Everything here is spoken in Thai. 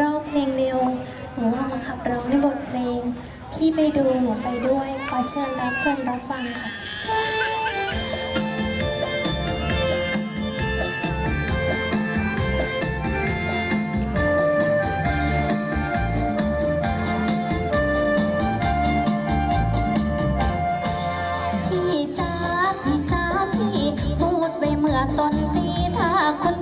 รอบเพลงเร็วหนูเอามาขับร้องในบทเพลง พี่ไปดูหนูไปด้วย ขอเชิญรับชมรับฟังค่ะพี่จ้าพี่จ้าพี่พูดไปเมื่อตอนนี้ถ้าคน